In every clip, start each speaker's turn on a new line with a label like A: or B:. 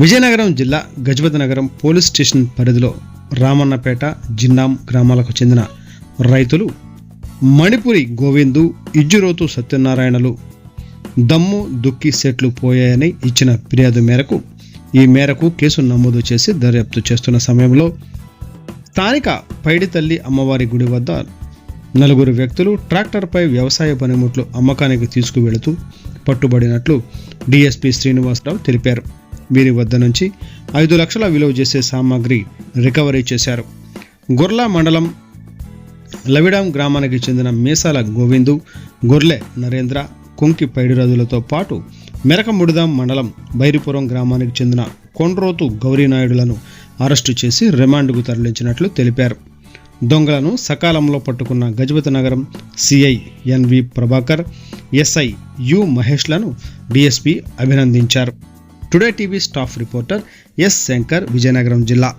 A: విజయనగరం జిల్లా గజపతి నగరం police station పరిధిలో రామన్నపేట జిన్నాం గ్రామాలకు చెందిన రైతులు మణిపురి గోవిందు ఇజ్జురోతు సత్యనారాయణలు దమ్ము దుక్కి సెట్లు పోయాయని ఇచ్చిన ఫిర్యాదు మేరకు ఈ మేరకు కేసు నమోదు చేసి దర్యాప్తు చేస్తున్న సమయంలో స్థానిక పైడితల్లి అమ్మవారి గుడి వద్ద నలుగురు వ్యక్తులు ట్రాక్టర్పై వ్యవసాయ పనిముట్లు అమ్మకానికి తీసుకువెళుతూ పట్టుబడినట్లు డీఎస్పీ శ్రీనివాసరావు తెలిపారు. వీరి వద్ద నుంచి ఐదు లక్షల విలువ చేసే సామాగ్రి రికవరీ చేశారు. గుర్లా మండలం లవిడాం గ్రామానికి చెందిన మీసాల గోవిందు గొర్లె నరేంద్ర కుంకి పైడిరాజులతో పాటు మెరకముడిదాం మండలం బైరిపురం గ్రామానికి చెందిన కొండ్రోతు గౌరీనాయుడులను అరెస్టు చేసి రిమాండ్కు తరలించినట్లు తెలిపారు. దొంగలను సకాలంలో పట్టుకున్న Gajapathi Nagaram CI NV Prabhakar SI U మహేష్లను DSP అభినందించారు. today TV staff reporter S Shankar Vizianagaram జిల్లా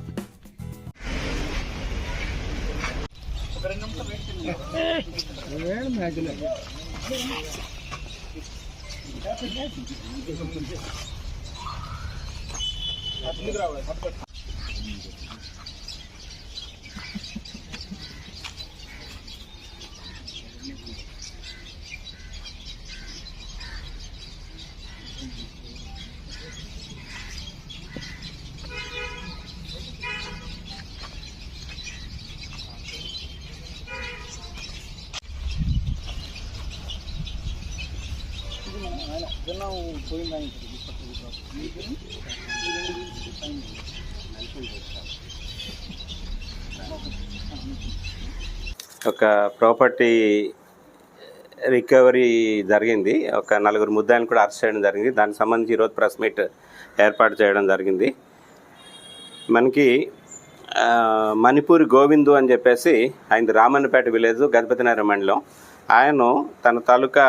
B: ఒక ప్రాపర్టీ రికవరీ జరిగింది. ఒక నలుగురు ముద్దాయిని కూడా అరెస్ట్ చేయడం జరిగింది. దానికి సంబంధించి ఈరోజు ప్రెస్ మీట్ ఏర్పాటు చేయడం జరిగింది. మనకి మణిపూర్ గోవిందు అని చెప్పేసి ఆయన రామన్నపేట విలేజ్ గజపతినగరం మండలం. ఆయన తన తాలూకా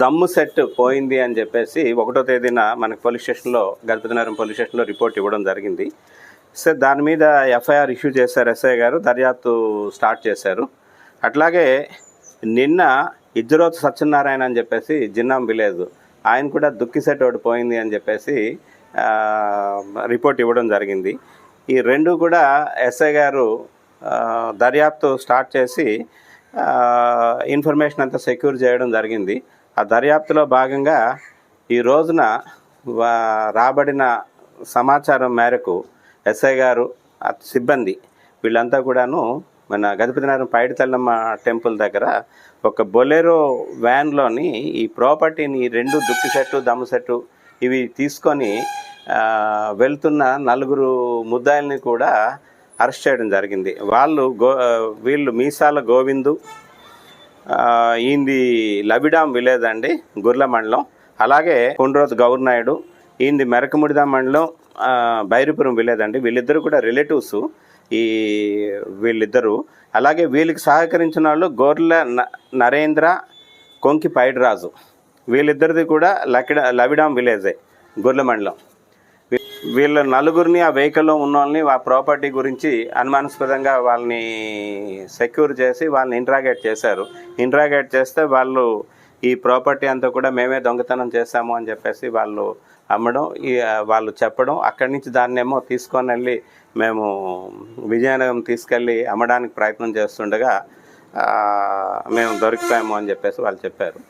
B: దమ్ము సెట్ పోయింది అని చెప్పేసి ఒకటో తేదీన మనకు పోలీస్ స్టేషన్లో గజపతినగరం పోలీస్ స్టేషన్లో రిపోర్ట్ ఇవ్వడం జరిగింది. సార్ దాని మీద ఎఫ్ఐఆర్ ఇష్యూ చేశారు ఎస్ఐ గారు దర్యాప్తు స్టార్ట్ చేశారు. అట్లాగే నిన్న ఇద్దరోత్ సత్యనారాయణ అని చెప్పేసి జిన్నాం విలేజ్ ఆయన కూడా దుక్కి సెట్ ఒకటి పోయింది అని చెప్పేసి రిపోర్ట్ ఇవ్వడం జరిగింది. ఈ రెండు కూడా ఎస్ఐ గారు దర్యాప్తు స్టార్ట్ చేసి ఇన్ఫర్మేషన్ అంతా సెక్యూర్ చేయడం జరిగింది. ఆ దర్యాప్తులో భాగంగా ఈ రోజున రాబడిన సమాచారం మేరకు ఎస్ఐ గారు సిబ్బంది వీళ్ళంతా కూడాను మన గజపతినగరం పైడితల్లమ్మ టెంపుల్ దగ్గర ఒక బొలెరో వ్యాన్లోని ఈ ప్రాపర్టీని రెండు దుక్కి సెట్టు దమ్ము సెట్టు ఇవి తీసుకొని వెళ్తున్న నలుగురు ముద్దాయిల్ని కూడా అరెస్ట్ చేయడం జరిగింది. వాళ్ళు గో వీళ్ళు మీసాల గోవిందు ఈంది ఈయనది లవిడాం విలేజ్ అండి గుర్ల మండలం. అలాగే కొండ్రోత్ గౌర్నాయుడు ఈంది మెరకముడిదా మండలం ఆ, బైరిపురం విలేజ్ అండి. వీళ్ళిద్దరు కూడా రిలేటివ్స్ ఈ వీళ్ళిద్దరూ. అలాగే వీళ్ళకి సహకరించిన వాళ్ళు గోర్ల న- నరేంద్ర కొంకి పైడిరాజు వీళ్ళిద్దరిది కూడా లకిడ లవిడాం విలేజే గుర్ల మండలం. వీళ్ళ నలుగురిని ఆ వెహికల్లో ఉన్న వాళ్ళని ఆ ప్రాపర్టీ గురించి అనుమానాస్పదంగా వాళ్ళని సెక్యూర్ చేసి వాళ్ళని ఇంట్రాగేట్ చేశారు. ఇంట్రాగేట్ చేస్తే వాళ్ళు ఈ ప్రాపర్టీ అంతా కూడా మేమే దొంగతనం చేశాము అని చెప్పేసి వాళ్ళు అమ్మడం వాళ్ళు చెప్పడం. అక్కడి నుంచి దాన్నేమో తీసుకొని వెళ్ళి మేము విజయనగరం తీసుకెళ్ళి అమ్మడానికి ప్రయత్నం చేస్తుండగా మేము దొరికిపోయాము అని చెప్పేసి వాళ్ళు చెప్పారు.